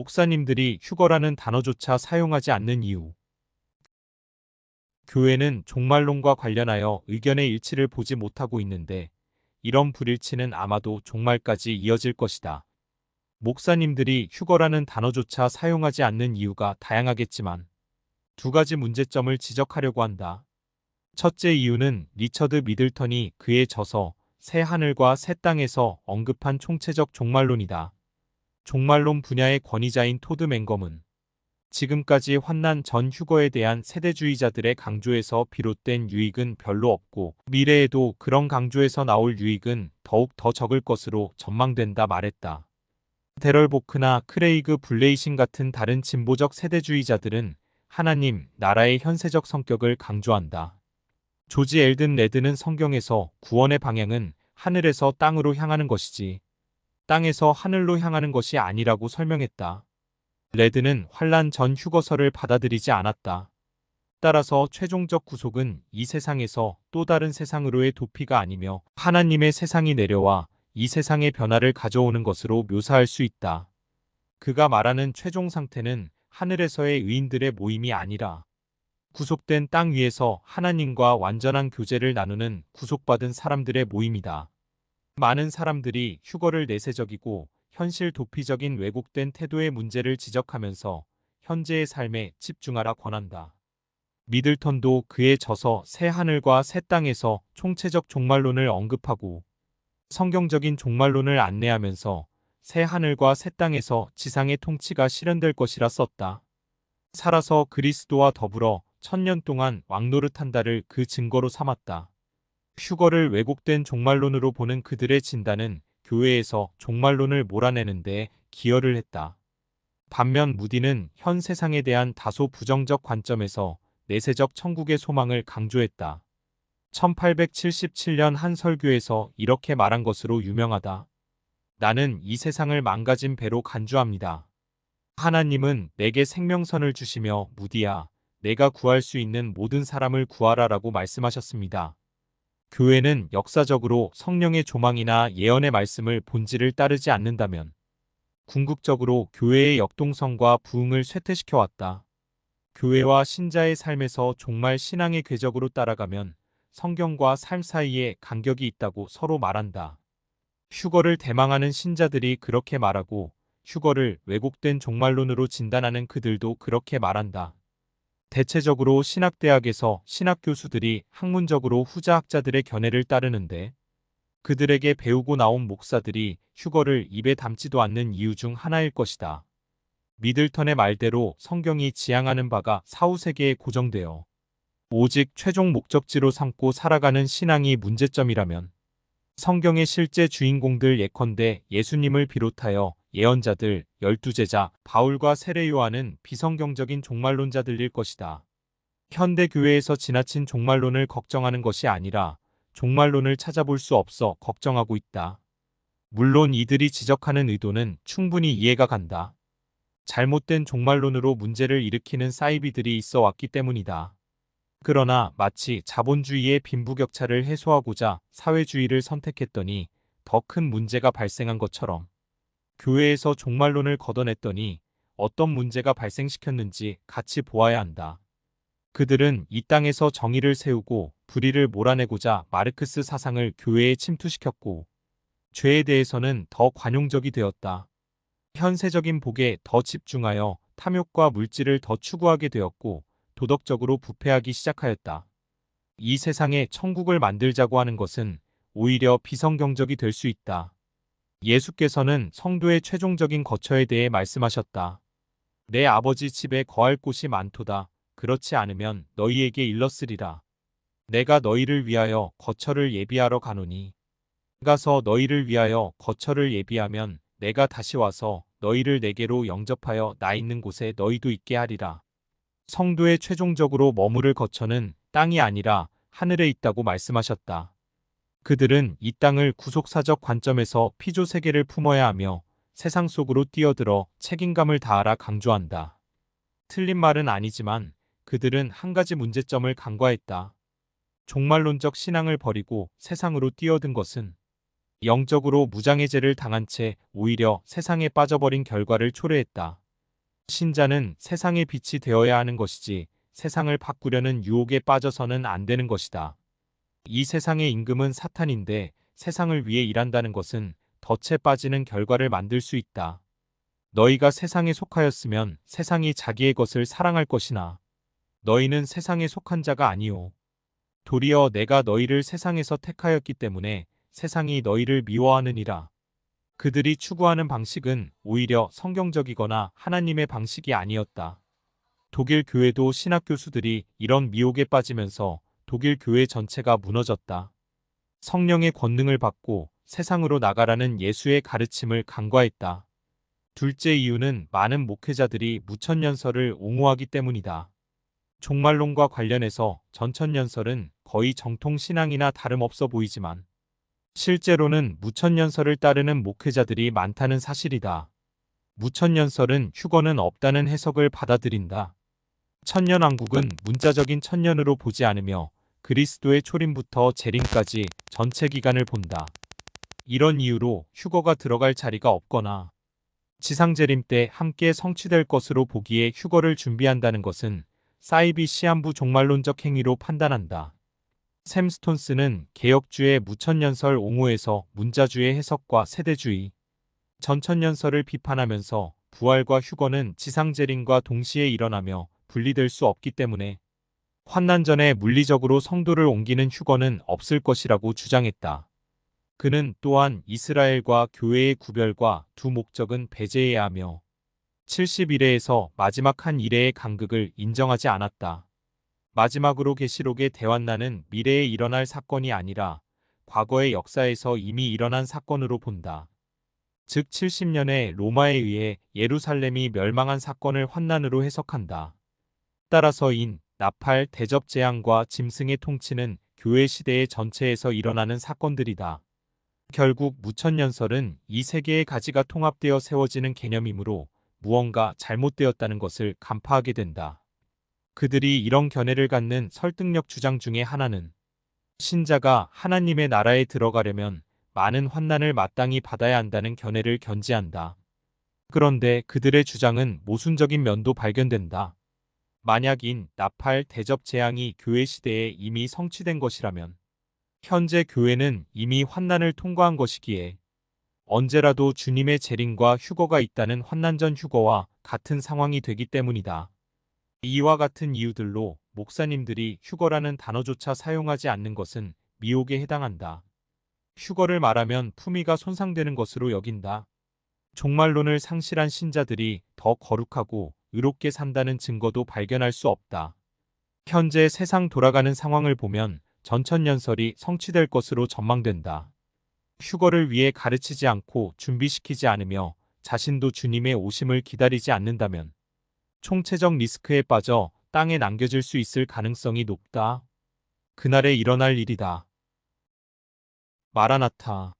목사님들이 휴거라는 단어조차 사용하지 않는 이유. 교회는 종말론과 관련하여 의견의 일치를 보지 못하고 있는데 이런 불일치는 아마도 종말까지 이어질 것이다. 목사님들이 휴거라는 단어조차 사용하지 않는 이유가 다양하겠지만 두 가지 문제점을 지적하려고 한다. 첫째 이유는 리처드 미들턴이 그의 저서 새 하늘과 새 땅에서 언급한 총체적 종말론이다. 종말론 분야의 권위자인 토드 맹검은 지금까지 환난 전 휴거에 대한 세대주의자들의 강조에서 비롯된 유익은 별로 없고 미래에도 그런 강조에서 나올 유익은 더욱 더 적을 것으로 전망된다 말했다. 데럴 보크나 크레이그 블레이신 같은 다른 진보적 세대주의자들은 하나님, 나라의 현세적 성격을 강조한다. 조지 엘든 레드는 성경에서 구원의 방향은 하늘에서 땅으로 향하는 것이지 땅에서 하늘로 향하는 것이 아니라고 설명했다. 레드는 환란 전 휴거설을 받아들이지 않았다. 따라서 최종적 구속은 이 세상에서 또 다른 세상으로의 도피가 아니며 하나님의 세상이 내려와 이 세상의 변화를 가져오는 것으로 묘사할 수 있다. 그가 말하는 최종 상태는 하늘에서의 의인들의 모임이 아니라 구속된 땅 위에서 하나님과 완전한 교제를 나누는 구속받은 사람들의 모임이다. 많은 사람들이 휴거를 내세적이고 현실 도피적인 왜곡된 태도의 문제를 지적하면서 현재의 삶에 집중하라 권한다. 미들턴도 그의 저서 새 하늘과 새 땅에서 총체적 종말론을 언급하고 성경적인 종말론을 안내하면서 새 하늘과 새 땅에서 지상의 통치가 실현될 것이라 썼다. 살아서 그리스도와 더불어 천년 동안 왕노릇한다를 그 증거로 삼았다. 휴거를 왜곡된 종말론으로 보는 그들의 진단은 교회에서 종말론을 몰아내는데 기여를 했다. 반면 무디는 현 세상에 대한 다소 부정적 관점에서 내세적 천국의 소망을 강조했다. 1877년 한 설교에서 이렇게 말한 것으로 유명하다. 나는 이 세상을 망가진 배로 간주합니다. 하나님은 내게 생명선을 주시며 무디야, 내가 구할 수 있는 모든 사람을 구하라라고 말씀하셨습니다. 교회는 역사적으로 성령의 조망이나 예언의 말씀을 본질을 따르지 않는다면 궁극적으로 교회의 역동성과 부흥을 쇠퇴시켜 왔다. 교회와 신자의 삶에서 종말 신앙의 궤적으로 따라가면 성경과 삶 사이에 간격이 있다고 서로 말한다. 휴거를 대망하는 신자들이 그렇게 말하고 휴거를 왜곡된 종말론으로 진단하는 그들도 그렇게 말한다. 대체적으로 신학대학에서 신학교수들이 학문적으로 후자학자들의 견해를 따르는데 그들에게 배우고 나온 목사들이 휴거를 입에 담지도 않는 이유 중 하나일 것이다. 미들턴의 말대로 성경이 지향하는 바가 사후세계에 고정되어 오직 최종 목적지로 삼고 살아가는 신앙이 문제점이라면 성경의 실제 주인공들 예컨대 예수님을 비롯하여 예언자들, 열두 제자, 바울과 세례 요한은 비성경적인 종말론자들일 것이다. 현대 교회에서 지나친 종말론을 걱정하는 것이 아니라 종말론을 찾아볼 수 없어 걱정하고 있다. 물론 이들이 지적하는 의도는 충분히 이해가 간다. 잘못된 종말론으로 문제를 일으키는 사이비들이 있어 왔기 때문이다. 그러나 마치 자본주의의 빈부격차를 해소하고자 사회주의를 선택했더니 더 큰 문제가 발생한 것처럼 교회에서 종말론을 걷어냈더니 어떤 문제가 발생시켰는지 같이 보아야 한다. 그들은 이 땅에서 정의를 세우고 불의를 몰아내고자 마르크스 사상을 교회에 침투시켰고 죄에 대해서는 더 관용적이 되었다. 현세적인 복에 더 집중하여 탐욕과 물질을 더 추구하게 되었고 도덕적으로 부패하기 시작하였다. 이 세상에 천국을 만들자고 하는 것은 오히려 비성경적이 될 수 있다. 예수께서는 성도의 최종적인 거처에 대해 말씀하셨다. 내 아버지 집에 거할 곳이 많도다. 그렇지 않으면 너희에게 일렀으리라. 내가 너희를 위하여 거처를 예비하러 가노니. 가서 너희를 위하여 거처를 예비하면 내가 다시 와서 너희를 내게로 영접하여 나 있는 곳에 너희도 있게 하리라. 성도의 최종적으로 머무를 거처는 땅이 아니라 하늘에 있다고 말씀하셨다. 그들은 이 땅을 구속사적 관점에서 피조 세계를 품어야 하며 세상 속으로 뛰어들어 책임감을 다하라 강조한다. 틀린 말은 아니지만 그들은 한 가지 문제점을 간과했다. 종말론적 신앙을 버리고 세상으로 뛰어든 것은 영적으로 무장해제를 당한 채 오히려 세상에 빠져버린 결과를 초래했다. 신자는 세상의 빛이 되어야 하는 것이지 세상을 바꾸려는 유혹에 빠져서는 안 되는 것이다. 이 세상의 임금은 사탄인데 세상을 위해 일한다는 것은 덫에 빠지는 결과를 만들 수 있다. 너희가 세상에 속하였으면 세상이 자기의 것을 사랑할 것이나 너희는 세상에 속한 자가 아니요. 도리어 내가 너희를 세상에서 택하였기 때문에 세상이 너희를 미워하느니라. 그들이 추구하는 방식은 오히려 성경적이거나 하나님의 방식이 아니었다. 독일 교회도 신학 교수들이 이런 미혹에 빠지면서 독일 교회 전체가 무너졌다. 성령의 권능을 받고 세상으로 나가라는 예수의 가르침을 간과했다. 둘째 이유는 많은 목회자들이 무천년설을 옹호하기 때문이다. 종말론과 관련해서 전천년설은 거의 정통 신앙이나 다름없어 보이지만 실제로는 무천년설을 따르는 목회자들이 많다는 사실이다. 무천년설은 휴거는 없다는 해석을 받아들인다. 천년왕국은 문자적인 천년으로 보지 않으며 그리스도의 초림부터 재림까지 전체 기간을 본다. 이런 이유로 휴거가 들어갈 자리가 없거나 지상 재림 때 함께 성취될 것으로 보기에 휴거를 준비한다는 것은 사이비 시한부 종말론적 행위로 판단한다. 샘 스톤스는 개혁주의 무천년설 옹호에서 문자주의 해석과 세대주의, 전천년설을 비판하면서 부활과 휴거는 지상재림과 동시에 일어나며 분리될 수 없기 때문에 환난 전에 물리적으로 성도를 옮기는 휴거는 없을 것이라고 주장했다. 그는 또한 이스라엘과 교회의 구별과 두 목적은 배제해야 하며 71회에서 마지막 한 일회의 간극을 인정하지 않았다. 마지막으로 계시록의 대환난은 미래에 일어날 사건이 아니라 과거의 역사에서 이미 일어난 사건으로 본다. 즉 70년에 로마에 의해 예루살렘이 멸망한 사건을 환난으로 해석한다. 따라서 인, 나팔, 대접 재앙과 짐승의 통치는 교회 시대의 전체에서 일어나는 사건들이다. 결국 무천년설은 이 세계의 가지가 통합되어 세워지는 개념이므로 무언가 잘못되었다는 것을 간파하게 된다. 그들이 이런 견해를 갖는 설득력 주장 중의 하나는 신자가 하나님의 나라에 들어가려면 많은 환난을 마땅히 받아야 한다는 견해를 견지한다. 그런데 그들의 주장은 모순적인 면도 발견된다. 만약 인 나팔 대접 재앙이 교회 시대에 이미 성취된 것이라면 현재 교회는 이미 환난을 통과한 것이기에 언제라도 주님의 재림과 휴거가 있다는 환난전 휴거와 같은 상황이 되기 때문이다. 이와 같은 이유들로 목사님들이 휴거라는 단어조차 사용하지 않는 것은 미혹에 해당한다. 휴거를 말하면 품위가 손상되는 것으로 여긴다. 종말론을 상실한 신자들이 더 거룩하고 의롭게 산다는 증거도 발견할 수 없다. 현재 세상 돌아가는 상황을 보면 전천년설이 성취될 것으로 전망된다. 휴거를 위해 가르치지 않고 준비시키지 않으며 자신도 주님의 오심을 기다리지 않는다면 총체적 리스크에 빠져 땅에 남겨질 수 있을 가능성이 높다. 그날에 일어날 일이다. 마라나타